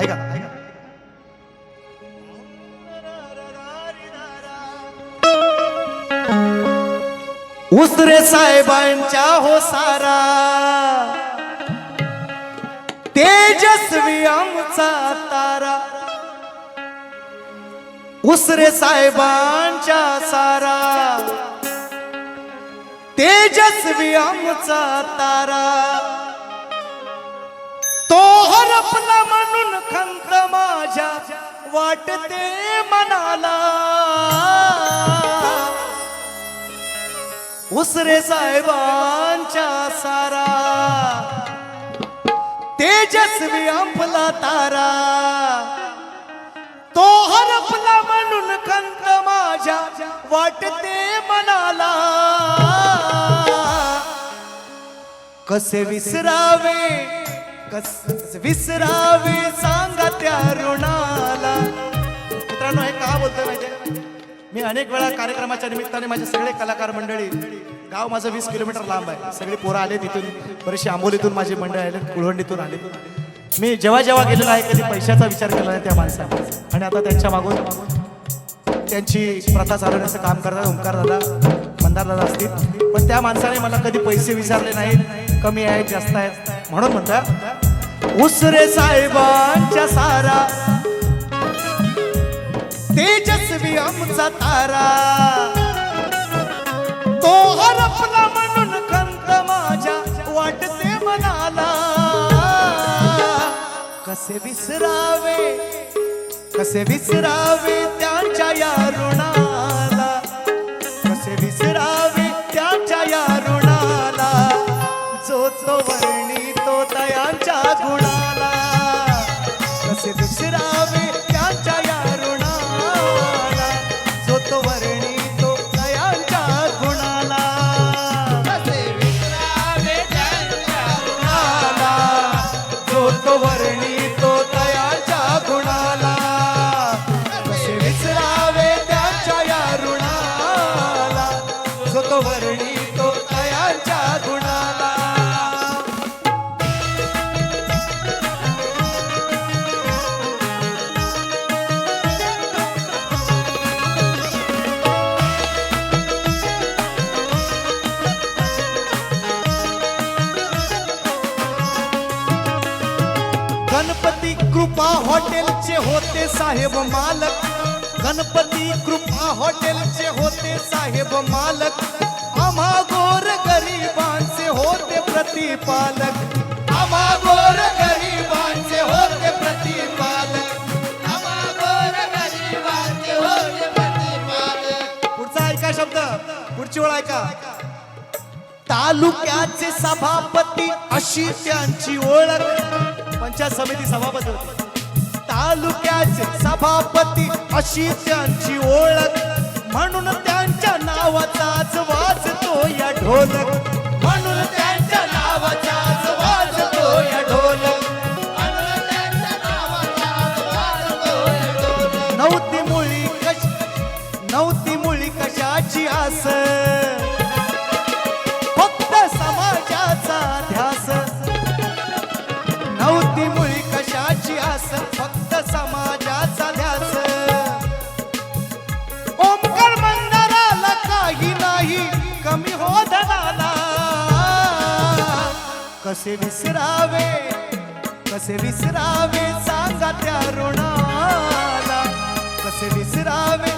ऐका. ऐका उसरे साहेबांच्या हो सारा. तेजस्वी आमचा तारा. उसरे साहेबांच्या सारा. तेजस्वी आमचा तारा. खंत माझ्या वाटते मनाला. उसरे साहेबांच्या सारा. तेजस्वी आपला तारा. तो हरपला म्हणून खंत माझ्या वाटते मनाला. कसे विसरावे कस विसरावे सांगा त्या ऋणाला. मित्रांनो हे का बोलतोय माहिती मी अनेक वेळा कार्यक्रमाच्या निमित्ताने माझे सगळे कलाकार मंडळी गाव माझं वीस किलोमीटर लांब आहे. सगळी पोरं आले तिथून बरेचशी आंबोलीतून माझी मंडळी आले कुळवंडीतून आले मी जेव्हा जेव्हा गेलेलो आहे कधी पैशाचा विचार केला नाही त्या माणसाने. आणि आता त्यांच्या मागून त्यांची प्रथा चालवण्याचं काम करतात ओंकार दादा मंदार दादा असतील. पण त्या माणसाने मला कधी पैसे विचारले नाहीत कमी आहेत जास्त आहेत. म्हणून म्हणतात उसरे साहेबांच्या सारा तेजस्वी आमचा तारा तो हरपला म्हणून खंत माझ्या वाटते मनाला. कसे विसरावे कसे विसरावे त्यांच्या या ऋणा तो वर्णी तो तयांच्या गुणाला कसे विसरावे हॉटेलचे होते साहेब मालक. गणपती कृपा हॉटेलचे होते साहेब मालक. आम्हा गोर गरिबांचे होते प्रतिपालक. आम्हा गोर गरिबांचे होते प्रतिपालक. आम्हा गोर गरिबांचे होते प्रतिपालक. पुढचा ऐका शब्द. पुढची ओळ ऐका. तालुक्याचे सभापती अशी त्यांची ओळख. पंचायत समिती सभापती होती. तालुक्याचे सभापती अशी त्यांची ओळख. म्हणून त्यांच्या नावाचाच वाजतो या ढोलक. कसे विसरावे कसे विसरावे सांगा त्या ऋणाला. कसे विसरावे